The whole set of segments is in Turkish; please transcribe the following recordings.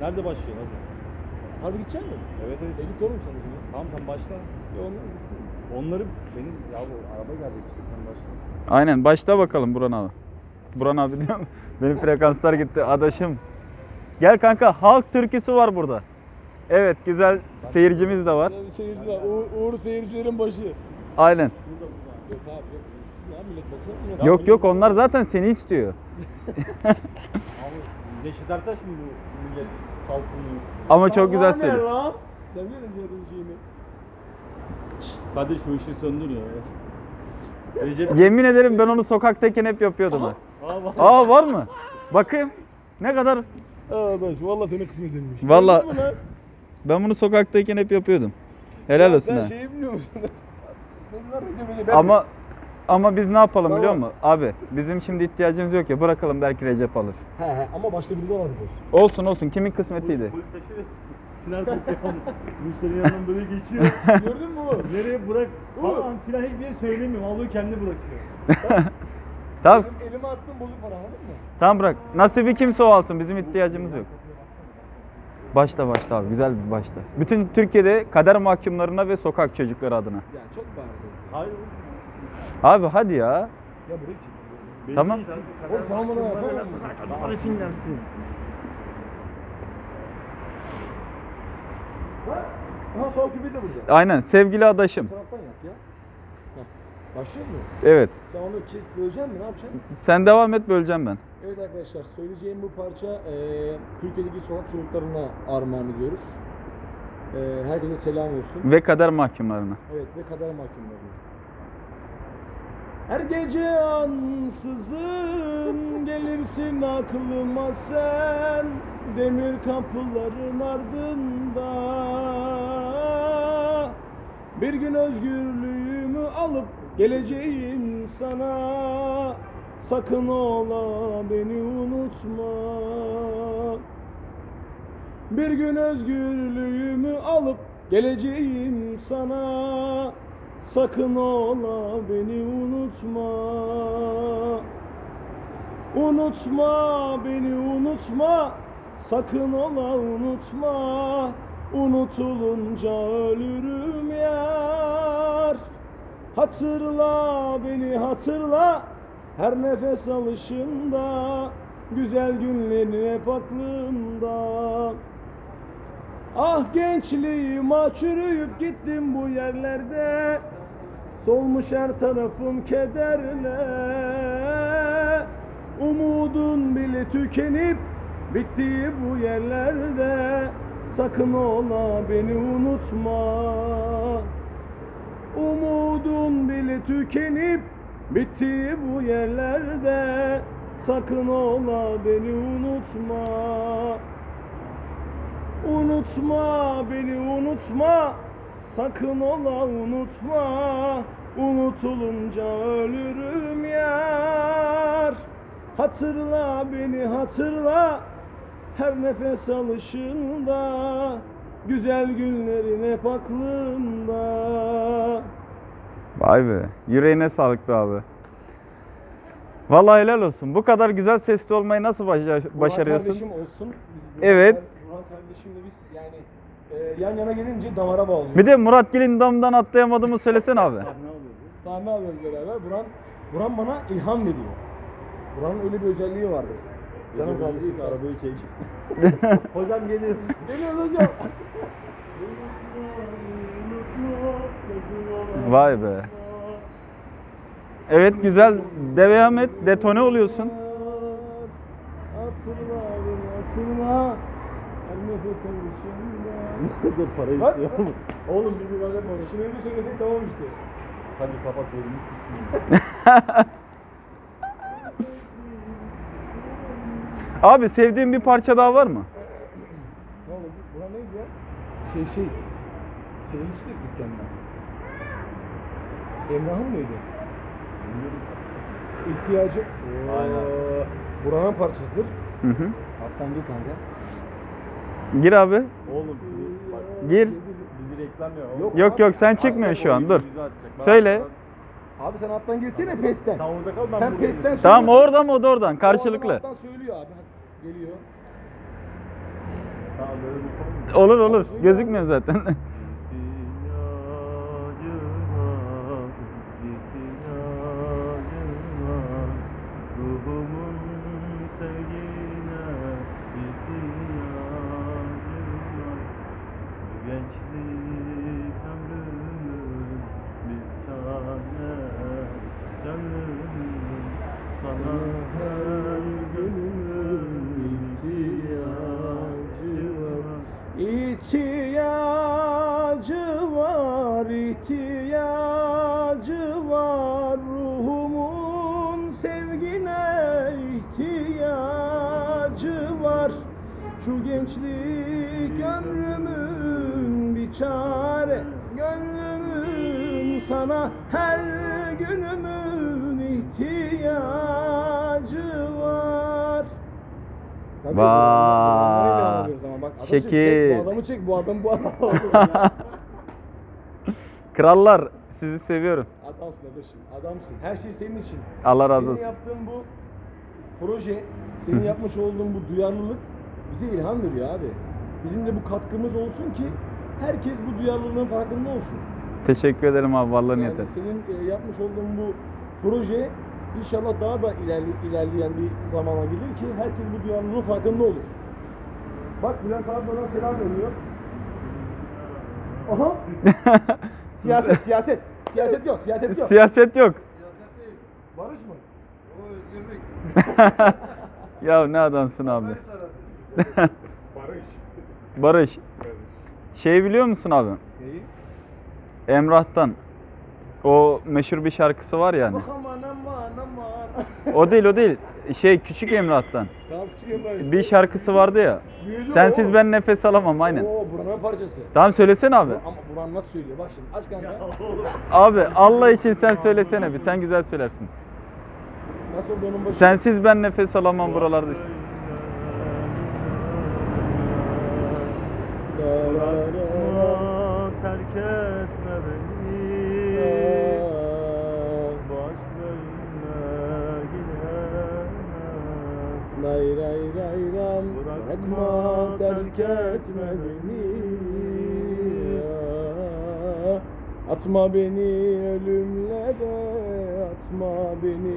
Nerede başlıyor hadi. Harbi gidecek misin? Evet evet. E git oğlum sen o zaman. Tamam sen başla. Ya onlar gitsin. Onları benim ya bu araba gelecek işte sen başla. Aynen başla bakalım Buran abi. Buran abi diyorum. Benim frekanslar gitti adaşım. Gel kanka halk türküsü var burada. Evet güzel seyircimiz de var. Burada bir seyirci var. Uğur, Uğur seyircilerin başı. Aynen. Yok abi yok. Gitsin ya millet baksana. Yok yok onlar zaten seni istiyor. Neşet Ertaş mı bu millet halkının Ama çok güzel ne söylüyor. lan? Sen musun Cihat'ın şeyini? Hadi şu ışığı söndür ya. Recep. Yemin ederim ben onu sokaktayken hep yapıyordum ha. Aa, bak. Aa var mı? Bakayım. Ne kadar? Arkadaş valla senin kısmetinmiş. Valla- Gördün mü lan? Ben bunu sokaktayken hep yapıyordum. Helal olsun Sen ha. şeyi biliyor musun? Bunlar Recep Recep. Ama ama biz ne yapalım biliyor Tamam. musun? Abi bizim şimdi ihtiyacımız yok ya bırakalım belki Recep alır. He he ama başka biri de var bu. Olsun olsun kimin kısmetiydi. Polis taşı Sinan Kokyakon müşterinin yanından böyle geçiyor. Gördün mü bu? Nereye bırak falan filan hiçbir şey söylemiyorum. Alıyor kendi bırakıyor. Tamam Elim, elime attım bozuk para anladın mı? tamam bırak. Nasibi kimse o alsın bizim ihtiyacımız yok. Başla başla abi güzel bir başla. Bütün Türkiye'de kader mahkumlarına ve sokak çocukları adına. Ya çok bağırıyorsun. Hayır. Abi hadi ya. Ya burayı çek. Belli Tamam. değil abi. Oğlum sen sinirlensin. Aha sol küpe de burada. Aynen sevgili adaşım. Bu taraftan yap ya. Heh. Başlıyor mu? Evet. Sen onu kes, böleceksin mi? Ne yapacaksın? Sen devam et böleceğim ben. Evet arkadaşlar söyleyeceğim bu parça eee Türkiye'deki sokak çocuklarına armağan ediyoruz. Eee herkese selam olsun. Ve kader mahkumlarına. Evet ve kader mahkumlarına. Her gece ansızın gelirsin aklıma sen. Demir kapıların ardında. Bir gün özgürlüğümü alıp geleceğim sana. Sakın ola beni unutma. Bir gün özgürlüğümü alıp geleceğim sana Sakın ola beni unutma. Unutma beni unutma. Sakın ola unutma. Unutulunca ölürüm yar. Hatırla beni hatırla. Her nefes alışımda Güzel günlerin hep aklımda Ah gençliğim ah çürüyüp gittim bu yerlerde. Solmuş her tarafım kederle Umudun bile tükenip bittiği bu yerlerde. Sakın ola beni unutma. Umudun bile tükenip bittiği bu yerlerde. Sakın ola beni unutma Unutma beni unutma Sakın ola unutma Unutulunca ölürüm yar Hatırla beni hatırla Her nefes alışında Güzel günlerin hep aklımda Vay be. Yüreğine sağlık be abi. Vallahi helal olsun. Bu kadar güzel sesli olmayı nasıl başa- başarıyorsun? kardeşim olsun. Biz Evet. kar- Burhan kardeşimle biz yani e, yan yana gelince damara bağlıyoruz. Bir de Murat Gil'in damdan atlayamadığımı söylesene abi. Ne oluyor bu? Sahne alıyoruz beraber. Burhan, Burhan bana ilham veriyor. Burhan'ın öyle bir özelliği vardır. Canım kardeşim. arabayı çek. Hocam geliyor. Geliyoruz hocam. Vay be. Evet güzel. Devam et. Detone oluyorsun. Hatırla beni hatırla. Her nefes alışımda. Dur parayı Bak, istiyor. Oğlum bir lira yapma. Şunu bir söylesek tamam işte. Hadi kapat bölümü. Abi sevdiğin bir parça daha var mı? Ne oldu? Burhan neydi ya? Şey şey. Söylemiştik dükkanda. Emrah'ın mıydı? İhtiyacı. Aynen. Burhan'ın parçasıdır. Hı hı. Alttan gir kanka. Gir abi. Oğlum bak, Gir. bizi reklam ya. Yok. Yok yok sen çıkmıyorsun şu an. Dur. Bizi atacak. Ben- Söyle. Abi sen alttan girsene pesten. Sen orada kal ben Sen buradayım. pesten Tamam söylüyorsun. orada mı o da oradan. O Karşılıklı. alttan söylüyor abi. Geliyor. Tamam böyle bir konu. Olur olur. Gözükmüyor zaten. gençlik ömrümün bir tane Gönlümün sana her günümün ihtiyacı var İhtiyacı var, ihtiyacı var Ruhumun sevgine ihtiyacı var Şu gençlik ömrümün bir çare Gönlümün sana her günümün ihtiyacı var Tabii, Vay. adamı çek, Şekil. bu adamı çek, bu adam bu adam. Krallar sizi seviyorum. adamsın adamsın, adamsın. Her şey senin için. Allah razı Senin olsun. yaptığın bu proje, senin yapmış olduğun bu duyarlılık bize ilham veriyor abi. Bizim de bu katkımız olsun ki herkes bu duyarlılığın farkında olsun. Teşekkür ederim abi. Varlığın Yani yeter. senin e, yapmış olduğun bu proje inşallah daha da ilerli, ilerleyen bir zamana gelir ki herkes bu duyarlılığın farkında olur. Bak Bülent abi bana selam veriyor. Aha. siyaset, siyaset. Siyaset yok, siyaset yok. Siyaset yok. Barış mı? O özgürlük. ya ne adamsın abi. Barış. Barış. Şey biliyor musun abi? Neyi? Emrah'tan. O meşhur bir şarkısı var yani. Bak aman aman aman. O değil o değil. Şey küçük Emrah'tan. Tamam küçük Emrah işte. Bir şarkısı vardı ya. Büyüdü Sensiz o. ben nefes alamam aynen. Oo Burhan'ın parçası. Tamam söylesene abi. Ama Burhan nasıl söylüyor? Bak şimdi aç kanka. Abi Allah için sen söylesene bir. Sen güzel söylersin. Nasıl onun başı? Sensiz ben nefes alamam buralarda. Bırakma, terk etme beni. Başkayına gidemez. Lay lay lay ram Bırakma terk etme beni. Atma beni ölümlere Atma beni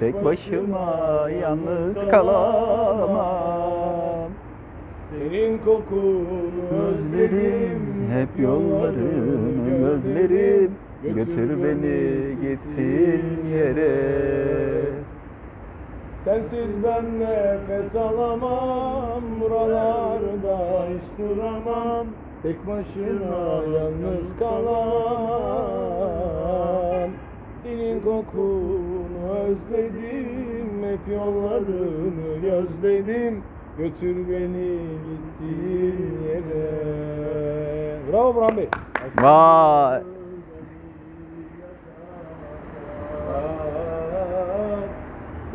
Tek başıma yalnız kalamam. Senin kokunu özledim. Hep yollarını gözlerim Götür beni gittiğin yere. Sensiz ben nefes alamam Buralarda hiç duramam. Tek başına yalnız kalamam Senin kokunu özledim Hep yollarını gözledim Götür beni gittiğin yere Bravo Burhan Bey Vay.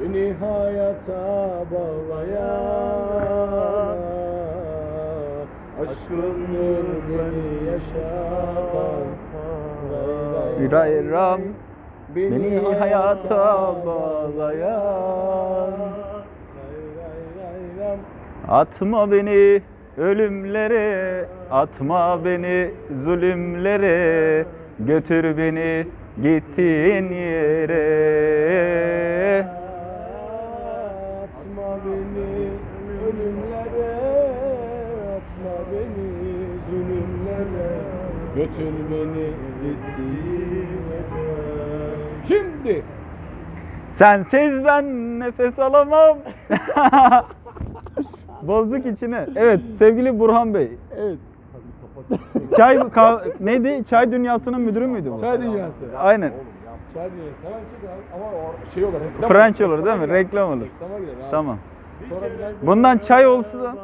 Beni hayata bağlayan Aşkındır beni yaşatan Ray Ray ram. Beni hayata bağlayan. Atma beni ölümlere, atma beni zulümlere, götür beni gittiğin yere. Atma beni ölümlere Atma beni zulümlere Götür beni gittiğin yere Şimdi Sensiz ben nefes alamam. Bozduk içine. Evet sevgili Burhan Bey. Evet Çay kah- neydi? Çay dünyasının müdürü müydü bu? Çay dünyası Aynen. Çay dünyası hemen çek abi ama o şey olur reklam French olur, olur değil mi? Reklam olur. Reklama girer abi Tamam. Sonra Bundan çay olsa